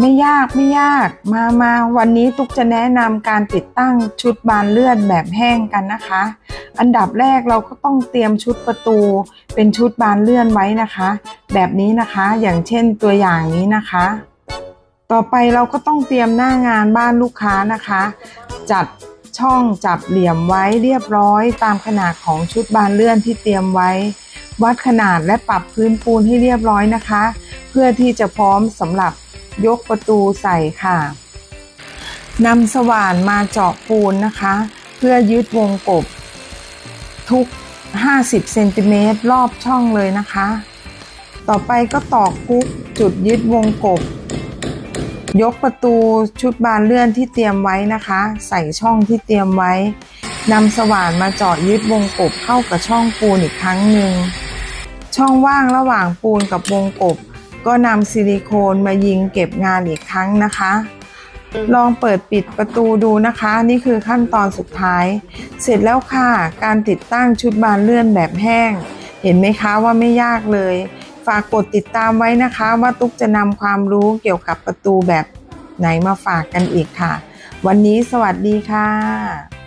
ไม่ยากไม่ยากมามาวันนี้ตุ๊กจะแนะนำการติดตั้งชุดบานเลื่อนแบบแห้งกันนะคะ อันดับแรกเราก็ต้องเตรียมชุดประตู เป็นชุดบานเลื่อนไว้นะคะ แบบนี้นะคะอย่างเช่นตัวอย่างนี้นะคะ ต่อไปเราก็ต้องเตรียมหน้างานบ้านลูกค้านะคะ จัดช่องจับเหลี่ยมไว้เรียบร้อยตามขนาดของชุดบานเลื่อนที่เตรียมไว้ วัดขนาดและปรับพื้นปูนให้เรียบร้อยนะคะ เพื่อที่จะพร้อมสำหรับ ยกประตูใส่ค่ะนำสว่านมาเจาะปูนนะคะ เพื่อยึดวงกบ ทุก 50เซนติเมตรรอบช่องเลยนะคะ ต่อไปก็ตอกกุ๊กจุดยึดวงกบ ยกประตูชุดบานเลื่อนที่เตรียมไว้นะคะ ใส่ช่องที่เตรียมไว้นำสว่านมาเจาะยึดวงกบเข้ากับช่องปูนอีกครั้งหนึ่งช่องว่างระหว่างปูนกับวงกบ ก็นำซิลิโคนมายิงเก็บงานอีกครั้งนะคะ ลองเปิดปิดประตูดูนะคะ นี่คือขั้นตอนสุดท้าย เสร็จแล้วค่ะ การติดตั้งชุดบานเลื่อนแบบแห้ง เห็นไหมคะว่าไม่ยากเลย ฝากกดติดตามไว้นะคะ ว่าตุ๊กจะนำความรู้เกี่ยวกับประตูแบบไหนมาฝากกันอีกค่ะ วันนี้สวัสดีค่ะ